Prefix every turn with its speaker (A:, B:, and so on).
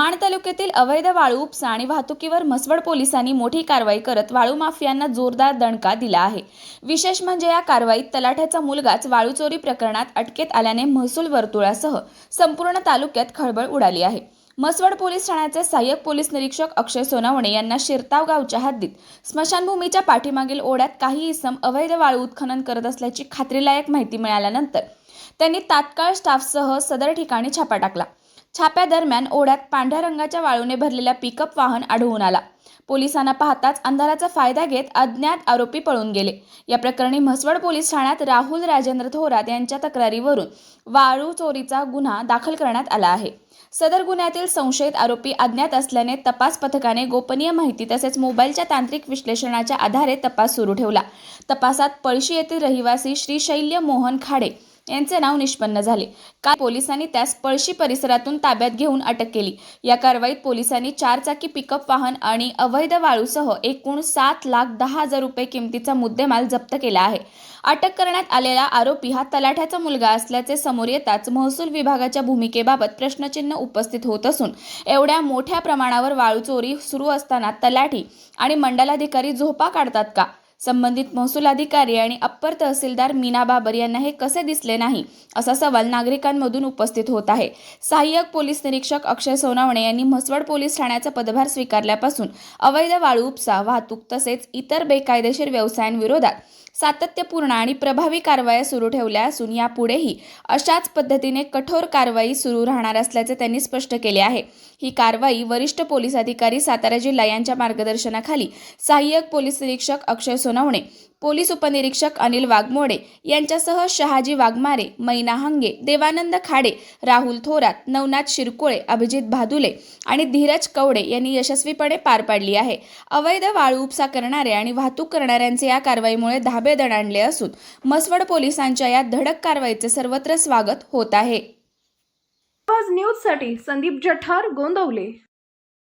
A: माण तालुक्यातील अवैध वाळू उपसा आणि वाहतुकीवर म्हसवड पोलिसांनी मोठी कारवाई करत वाळू माफियांना जोरदार दणका दिला आहे. विशेष म्हणजे या कारवाईत तलाठ्याचा मुलगाच वाळू चोरी प्रकरणात अटकेत आल्याने महसूल वर्तुळासह संपूर्ण तालुक्यात खळबळ उडाली आहे. म्हसवड पोलीस ठाण्याचे सहाय्यक पोलीस निरीक्षक अक्षय सोनावणे यांना शिरताव गावच्या हद्दीत स्मशानभूमीच्या पाठीमागील ओढ्यात काही इसम अवैध वाळू उत्खनन करत असल्याची खात्रीलायक माहिती मिळाल्यानंतर त्यांनी तात्काळ स्टाफसह सदर ठिकाणी छापा टाकला. छाप्यादरम्यान ओढ्यात पांढऱ्या रंगाच्या वाळूने भरलेला पिकअप वाहन आढळून आला. पोलिसांना पाहताच अंधाराचा फायदा घेत अज्ञात आरोपी पळून गेले. या प्रकरणी म्हसवड पोलीस ठाण्यात राहुल राजेंद्र थोरात यांच्या तक्रारीवरून वाळू चोरीचा गुन्हा दाखल करण्यात आला आहे. सदर गुन्ह्यातील संशयित आरोपी अज्ञात असल्याने तपास पथकाने गोपनीय माहिती तसेच मोबाईलच्या तांत्रिक विश्लेषणाच्या आधारे तपास सुरू ठेवला. तपासात पळशी येथील रहिवासी श्रीशैल्य मोहन खाडे यांचे नाव निष्पन्न झाले. काल पोलिसांनी त्यास पळशी परिसरातून ताब्यात घेऊन अटक केली. या कारवाईत पोलिसांनी चारचाकी पिकअप वाहन आणि अवैध वाळूसह एकूण सात लाख दहा हजार रुपये किमतीचा मुद्देमाल जप्त केला आहे. अटक करण्यात आलेला आरोपी हा तलाठ्याचा मुलगा असल्याचे समोर येताच महसूल विभागाच्या भूमिकेबाबत प्रश्नचिन्ह उपस्थित होत असून एवढ्या मोठ्या प्रमाणावर वाळू चोरी सुरू असताना तलाठी आणि मंडलाधिकारी झोपा काढतात का? संबंधित महसूल अधिकारी आणि अप्पर तहसीलदार मीना बाबर यांना हे कसे दिसले नाही असा सवाल नागरिकांमधून उपस्थित होत आहे. सहाय्यक पोलीस निरीक्षक अक्षय सोनावणे यांनी म्हसवड पोलीस ठाण्याचा पदभार स्वीकारल्यापासून अवैध वाळू उपसा वाहतूक तसेच इतर बेकायदेशीर व्यवसायांविरोधात सातत्यपूर्ण आणि प्रभावी कारवाया सुरू ठेवल्या असून यापुढेही अशाच पद्धतीने कठोर कारवाई सुरू राहणार असल्याचे त्यांनी स्पष्ट केले आहे. ही कारवाई वरिष्ठ पोलीस अधिकारी सातारा जिल्हा यांच्या मार्गदर्शनाखाली सहाय्यक पोलीस निरीक्षक अक्षय सोनवणे पोलीस उपनिरीक्षक अनिल वाघमोडे यांच्यासह शहाजी वाघमारे मैना हंगे देवानंद खाडे राहुल थोरात नवनाथ शिरकोळे अभिजित भादुले आणि धीरज कवडे यांनी यशस्वीपणे पार पाडली आहे. अवैध वाळू उपसा करणारे आणि वाहतूक करणाऱ्यांचे या कारवाईमुळे धाबे दणाणले असून मसवड पोलिसांच्या या धडक कारवाईचे सर्वत्र स्वागत होत आहे.
B: न्यूज न्यूजसाठी संदीप जठार गोंदवले.